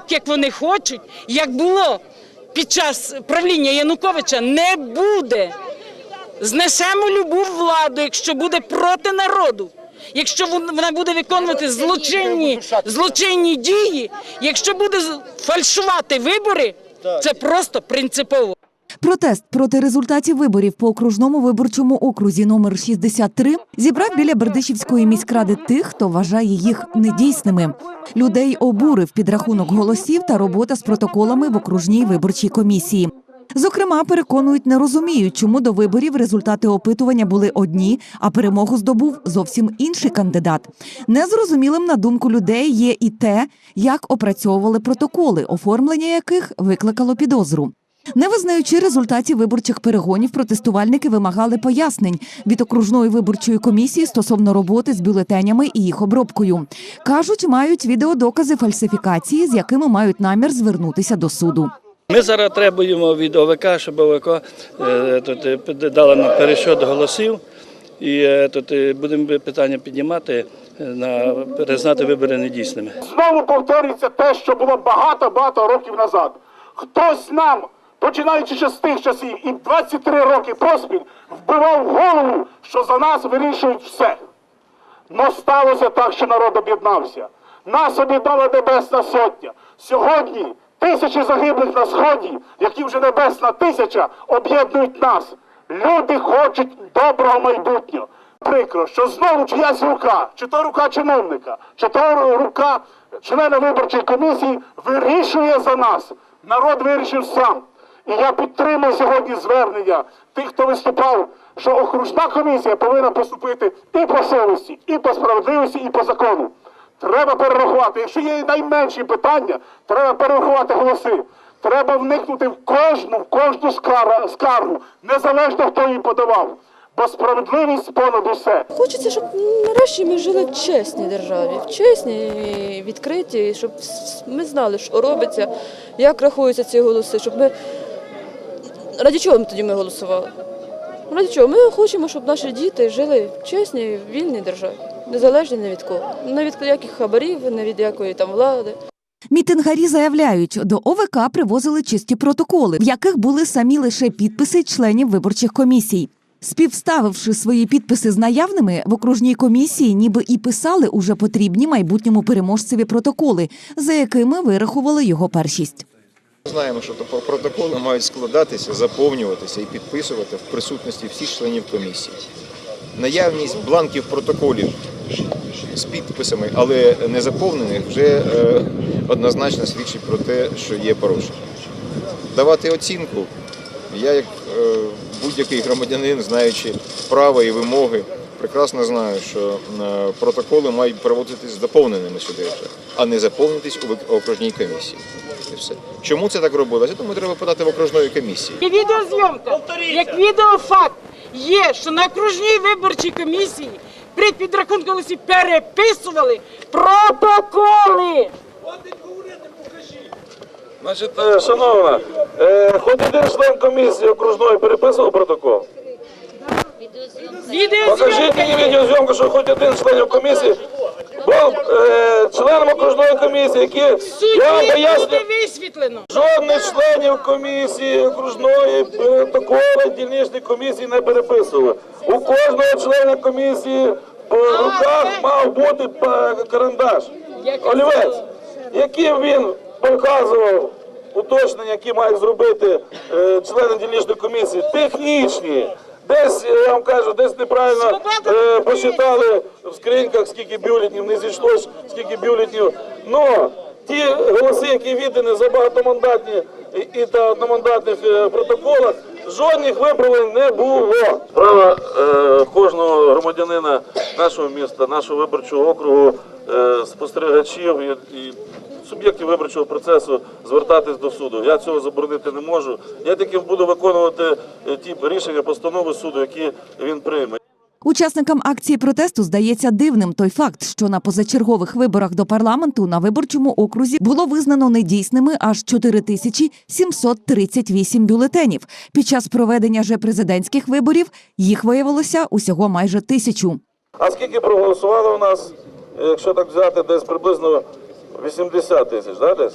так, як вони хочуть, як було під час правління Януковича, не буде. Знесемо любу владу, якщо буде проти народу. Якщо вона буде виконувати злочинні, злочинні дії, якщо буде фальшувати вибори, це просто принципово. Протест проти результатів виборів по окружному виборчому окрузі номер 63 зібрав біля Бердичівської міськради тих, хто вважає їх недійсними. Людей обурив підрахунок голосів та робота з протоколами в окружній виборчій комісії. Зокрема, переконують, не розуміють, чому до виборів результати опитування були одні, а перемогу здобув зовсім інший кандидат. Незрозумілим на думку людей є і те, як опрацьовували протоколи, оформлення яких викликало підозру. Не визнаючи результатів виборчих перегонів, протестувальники вимагали пояснень від окружної виборчої комісії стосовно роботи з бюлетенями і їх обробкою. кажуть, мають відеодокази фальсифікації, з якими мають намір звернутися до суду. Ми зараз требуємо від ОВК, щоб ОВК е, тут, е, дала нам пересчет голосів. І е, тут будемо питання піднімати на признати вибори недійсними. Знову повторюється те, що було багато-багато років назад. Хтось нам, починаючи ще з тих часів, і 23 роки поспіль вбивав голову, що за нас вирішують все. Но сталося так, що народ об'єднався. Нас об'єднала Небесна Сотня. Сьогодні тисячі загиблих на сході, які вже небесна тисяча, об'єднують нас. Люди хочуть доброго майбутнього. Прикро, що знову чиясь рука, чи то рука чиновника, чи то рука члена виборчої комісії вирішує за нас. Народ вирішив сам. І я підтримую сьогодні звернення тих, хто виступав, що окружна комісія повинна поступити і по совісті, і по справедливості, і по закону. Треба перерахувати. Якщо є найменші питання, треба перерахувати голоси. Треба вникнути в кожну, в кожну скаргу, незалежно хто її подавав. Бо справедливість понад усе. Хочеться, щоб нарешті ми жили в чесній державі, в чесній, відкритій, щоб ми знали, що робиться, як рахуються ці голоси, щоб ми. Раді чого ми тоді ми голосували? Раді чого? Ми хочемо, щоб наші діти жили в чесній, вільній державі, незалежні ні від кого, не від яких хабарів, не від якої там влади. Мітингарі заявляють, до ОВК привозили чисті протоколи, в яких були самі лише підписи членів виборчих комісій. Співставивши свої підписи з наявними, в окружній комісії ніби і писали уже потрібні майбутньому переможцеві протоколи, за якими вирахували його першість. Знаємо, що то протоколи мають складатися, заповнюватися і підписувати в присутності всіх членів комісії. Наявність бланків протоколів з підписами, але не заповнених, вже е, однозначно свідчить про те, що є порушення. Давати оцінку, я як е, будь-який громадянин, знаючи права і вимоги, прекрасно знаю, що е, протоколи мають проводитись заповненими сюди вже, а не заповнитись у окружній комісії. І все. Чому це так робилося? Тому треба подати в окружної комісії. І відеозйомка, як відеофакт, є, що на окружній виборчій комісії при підрахунку голосів переписували протоколи. Значить, е, шановна, е, хоч один член комісії окружної переписував протокол. Покажіть мені відеозйомку, що хоч один член комісії був е, членом окружної комісії, які я вам поясню, висвітлено. жодних членів комісії окружної протоколи дільничної комісії не переписували. У кожного члена комісії в руках мав бути е, карандаш, олівець, яким він показував уточнення, які мають зробити е, члени дільничної комісії, технічні. Десь, я вам кажу, десь неправильно е, посчитали в скриньках, скільки бюлетнів, не зійшлось, скільки бюлетнів. Но ті голоси, які віддані за багатомандатні і, і та одномандатних е, протоколах, жодних виправлень не було. Право е, кожного громадянина нашого міста, нашого виборчого округу, е, спостерігачів і, і суб'єктів виборчого процесу звертатись до суду. Я цього заборонити не можу. Я тільки буду виконувати е, ті рішення, постанови суду, які він прийме. Учасникам акції протесту здається дивним той факт, що на позачергових виборах до парламенту на виборчому окрузі було визнано недійсними аж 4738 бюлетенів. Під час проведення же президентських виборів їх виявилося усього майже тисячу. А скільки проголосувало у нас, якщо так взяти, десь приблизно 80 тисяч, да, десь?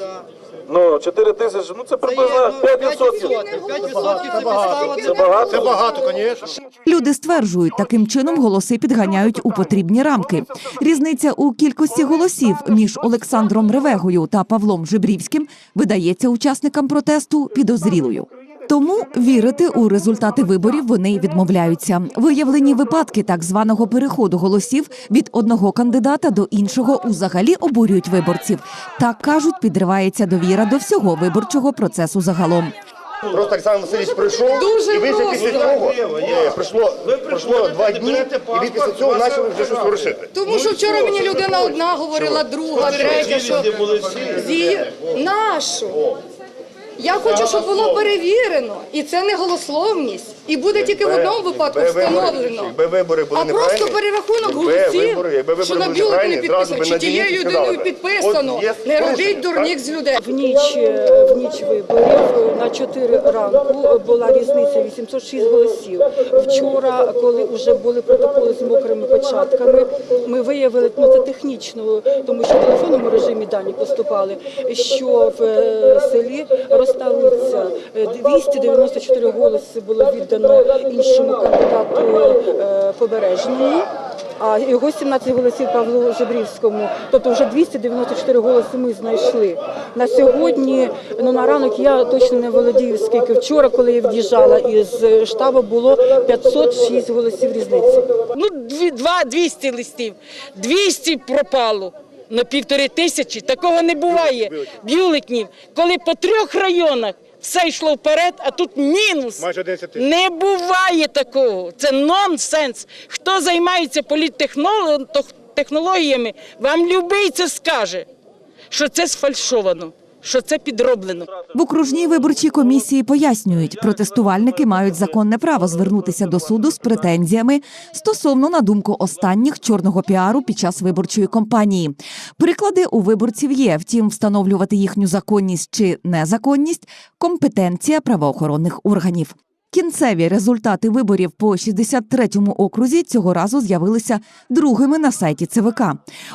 Ну, 4 тисячі, ну це приблизно 5%. Це багато? Це багато, звісно. Люди стверджують, таким чином голоси підганяють у потрібні рамки. Різниця у кількості голосів між Олександром Ревегою та Павлом Жибрівським видається учасникам протесту підозрілою. Тому вірити у результати виборів вони відмовляються. Виявлені випадки так званого переходу голосів від одного кандидата до іншого узагалі обурюють виборців. Так кажуть, підривається довіра до всього виборчого процесу загалом. Просто Олександр Васильович прийшов, і ви вже після цього е, прийшло, пройшло два дні, і ви після цього почали вже щось ворушити. Тому що вчора мені людина одна говорила, друга, третя, що зі нашу. Я хочу, щоб було перевірено, і це не голословність, і буде тільки в одному випадку встановлено. Якби вибори були А неправильні, просто перерахунок якби голосів, вибори- якби вибори що на були бюлетені неправильні, зразу підписано, би чи на тією дільниці людиною сказали би, підписано. от є Не робіть порушення, дурник з людей. В ніч, е, в ніч виборів 4 ранку була різниця 806 голосів. Вчора, коли вже були протоколи з мокрими печатками, ми виявили, ну це технічно, тому що в телефонному режимі дані поступали, що в е, селі Роставиця е, 294 голоси було віддано іншому кандидату е, побережному. А його 17 голосів Павлу Жебрівському. Тобто вже 294 голоси ми знайшли. На сьогодні, ну на ранок я точно не володію, скільки вчора, коли я в'їжджала із штабу, було 506 голосів різниці. Ну, дві, два 200 листів. 200 пропало. На півтори тисячі такого не буває. Бюлетнів, коли по трьох районах все йшло вперед, а тут мінус. Майже 10 тисяч. Не буває такого. Це нонсенс. Хто займається політтехнологіями, вам любий це скаже, що це сфальшовано, що це підроблено. В окружній виборчій комісії пояснюють, протестувальники мають законне право звернутися до суду з претензіями стосовно, на думку останніх, чорного піару під час виборчої кампанії. Приклади у виборців є, втім, встановлювати їхню законність чи незаконність компетенція правоохоронних органів. Кінцеві результати виборів по 63-му окрузі цього разу з'явилися другими на сайті ЦВК.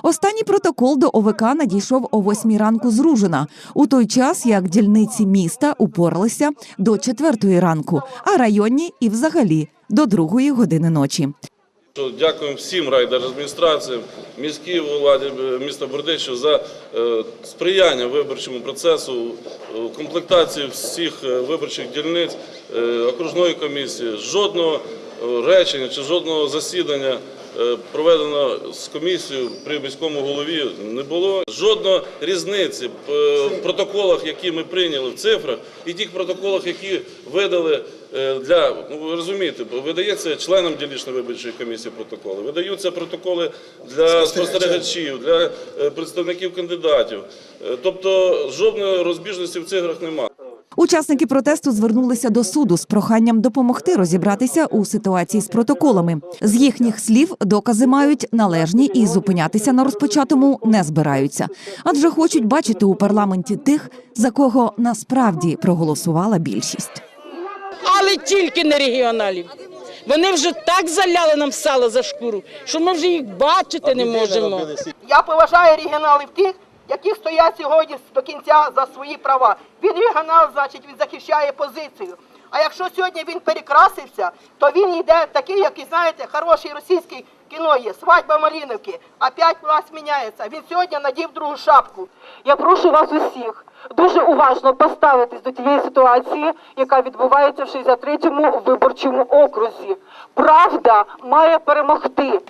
Останній протокол до ОВК надійшов о 8 ранку з Ружина, у той час як дільниці міста упоралися до 4 ранку, а районні і взагалі до 2 години ночі. Дякуємо всім райдержадміністраціям, міській владі е, міста Бердичів за е, сприяння виборчому процесу, е, комплектації всіх виборчих дільниць окружної комісії. Жодного речення чи жодного засідання проведено з комісією при міському голові не було. Жодної різниці е, в протоколах, які ми прийняли в цифрах, і тих протоколах, які видали е, для ну ви розумієте, видається членам дільничної виборчої комісії протоколи, видаються протоколи для спостерігачів, для е, представників кандидатів. Е, Тобто жодної розбіжності в цифрах немає. Учасники протесту звернулися до суду з проханням допомогти розібратися у ситуації з протоколами. З їхніх слів докази мають належні і зупинятися на розпочатому не збираються, адже хочуть бачити у парламенті тих, за кого насправді проголосувала більшість. Але тільки не регіоналів. Вони вже так заляли нам сало за шкуру, що ми вже їх бачити не можемо. Я поважаю регіоналів тих, які стоять сьогодні до кінця за свої права. Він регіонал, значить, він захищає позицію. А якщо сьогодні він перекрасився, то він йде такий, як і знаєте, хороший російський кіно є, свадьба Маліновки. Опять власть міняється. Він сьогодні надів другу шапку. Я прошу вас усіх дуже уважно поставитись до тієї ситуації, яка відбувається в 63-му виборчому окрузі. Правда має перемогти.